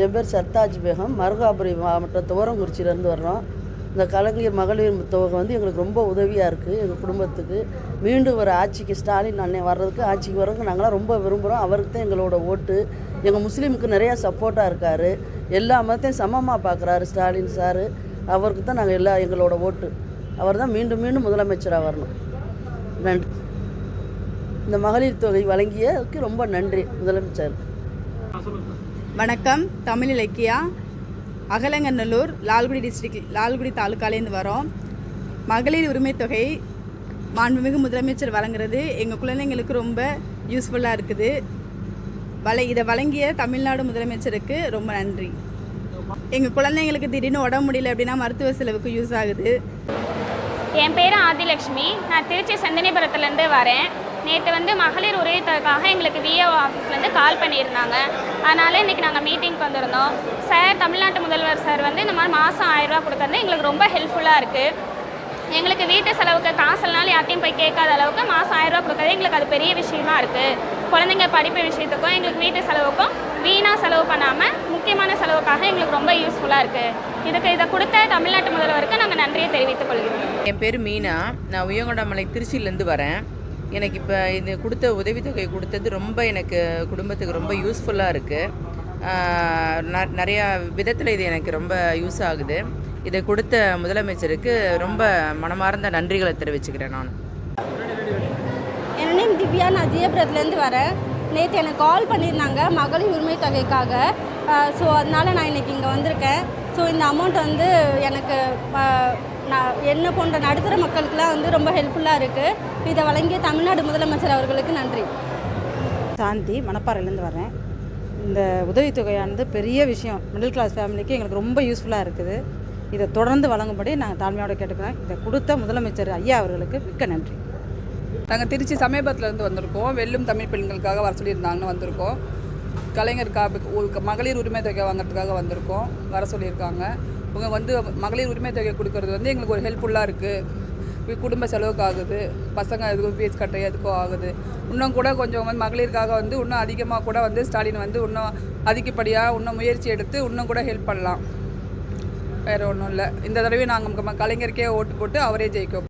என் பேர் சர்தாஜ் பேகம். மருகாபுரி மாவட்டம் துவரங்குறிச்சியிலேருந்து வர்றோம். இந்த கலைஞர் மகளிர் தொகை வந்து எங்களுக்கு ரொம்ப உதவியாக இருக்குது எங்கள் குடும்பத்துக்கு. மீண்டும் ஒரு ஆட்சிக்கு ஸ்டாலின் அண்ணன் வர்றதுக்கு ஆட்சிக்கு வர்றதுக்கு நாங்களாம் ரொம்ப விரும்புகிறோம் அவருக்கு தான் எங்களோட ஓட்டு. எங்கள் முஸ்லீமுக்கு நிறையா சப்போர்ட்டாக இருக்கார். எல்லா மதத்தையும் சமமாக பார்க்குறாரு ஸ்டாலின் சார். அவருக்கு தான் நாங்கள் எல்லா எங்களோட ஓட்டு. அவர் தான் மீண்டும் மீண்டும் முதலமைச்சராக வரணும். நன்றி. இந்த மகளிர் தொகை வழங்கியதுக்கு ரொம்ப நன்றி முதலமைச்சர். வணக்கம். தமிழ் இலக்கியா. அகலங்கநல்லூர் லால்குடி டிஸ்ட்ரிக்ட் லால்குடி தாலுக்காலேருந்து வரோம். மகளிர் உரிமை தொகை மாண்புமிகு முதலமைச்சர் வழங்குறது எங்கள் குழந்தைங்களுக்கு ரொம்ப யூஸ்ஃபுல்லாக இருக்குது. வலை இதை வழங்கிய தமிழ்நாடு முதலமைச்சருக்கு ரொம்ப நன்றி. எங்கள் குழந்தைங்களுக்கு திடீர்னு உடம்பு முடியல அப்படின்னா மருத்துவ செலவுக்கு யூஸ் ஆகுது. என் பேர் ஆதிலக்ஷ்மி நான் திருச்சி செந்தனிபுரத்துலேருந்து வரேன். நேற்று வந்து மகளிர் உதவித்தொகைக்காக எங்களுக்கு விஏஓ ஆஃபீஸ்லேருந்து கால் பண்ணியிருந்தாங்க. அதனால் இன்றைக்கி நாங்கள் மீட்டிங்க்கு வந்திருந்தோம். சார் தமிழ்நாட்டு முதல்வர் சார் வந்து இந்த மாதிரி மாதம் ஆயிரரூவா கொடுக்கறது எங்களுக்கு ரொம்ப ஹெல்ப்ஃபுல்லாக இருக்குது எங்களுக்கு வீட்டு செலவுக்கு காசு யார்ட்டையும் போய் கேட்காத அளவுக்கு மாதம் ஆயிரரூவா கொடுக்கறது எங்களுக்கு அது பெரிய விஷயமா இருக்குது குழந்தைங்க படிப்பு விஷயத்துக்கும் எங்களுக்கு வீட்டு செலவுக்கும் வீணாக செலவு பண்ணாமல் முக்கியமான செலவுக்காக எங்களுக்கு ரொம்ப யூஸ்ஃபுல்லாக இருக்குது இதுக்கு இதை கொடுத்த தமிழ்நாட்டு முதல்வருக்கு நாங்கள் நன்றியை தெரிவித்துக் கொள்கிறோம். என் பேர் மீனா. நான் உயங்கொண்டாமலை திருச்சியிலேருந்து வரேன். எனக்கு இப்போ இது கொடுத்த உதவித்தொகை கொடுத்தது ரொம்ப எனக்கு குடும்பத்துக்கு ரொம்ப யூஸ்ஃபுல்லாக இருக்குது நிறையா விதத்தில் இது எனக்கு ரொம்ப யூஸ் ஆகுது. இதை கொடுத்த முதலமைச்சருக்கு ரொம்ப மனமார்ந்த நன்றிகளை தெரிவிச்சுக்கிறேன் நான். என் நேம் திவ்யா. நான் ஜியபுரத்துலேருந்து வரேன். நேற்று எனக்கு கால் பண்ணியிருந்தாங்க மகளிர் உரிமை தொகைக்காக. ஸோ அதனால் நான் இன்றைக்கி இங்கே வந்திருக்கேன். ஸோ இந்த அமௌண்ட் வந்து எனக்கு நான் என்ன போன்ற நடுத்தர மக்களுக்கெலாம் வந்து ரொம்ப ஹெல்ப்ஃபுல்லாக இருக்குது இதை வழங்கிய தமிழ்நாடு முதலமைச்சர் அவர்களுக்கு நன்றி. சாந்தி மணப்பாறையிலேருந்து வரேன் இந்த உதவித்தொகையானது பெரிய விஷயம். மிடில் கிளாஸ் ஃபேமிலிக்கு எங்களுக்கு ரொம்ப யூஸ்ஃபுல்லாக இருக்குது. இதை தொடர்ந்து வழங்கும்படி நாங்கள் தாழ்மையோட கேட்டுக்கிறோம் இதை கொடுத்த முதலமைச்சர் ஐயா அவர்களுக்கு மிக்க நன்றி. நாங்கள் திருச்சி சமயபுரத்துலேருந்து வந்திருக்கோம். வெல்லும் தமிழ் பெண்களுக்காக வர சொல்லியிருந்தாங்கன்னு வந்திருக்கோம். கலைஞர் ஒரு மகளிர் உரிமை தொகை வாங்குறதுக்காக வந்திருக்கோம். வர சொல்லியிருக்காங்க. இவங்க வந்து மகளிர் உரிமை தொகை கொடுக்கறது வந்து எங்களுக்கு ஒரு ஹெல்ப்ஃபுல்லாக இருக்குது குடும்ப செலவுக்கு ஆகுது. பசங்க எதுக்கும் ஃபீஸ் கட்ட எதுக்கும் ஆகுது. இன்னும் கூட கொஞ்சம் வந்து மகளிருக்காக வந்து இன்னும் அதிகமாக கூட வந்து ஸ்டாலின் வந்து இன்னும் அதிகப்படியாக இன்னும் முயற்சி எடுத்து இன்னும் கூட ஹெல்ப் பண்ணலாம். வேறு ஒன்றும் இல்லை. இந்த தடவை நாங்கள் கலைஞருக்கே ஓட்டு போட்டு அவரே ஜெயிக்கோம்.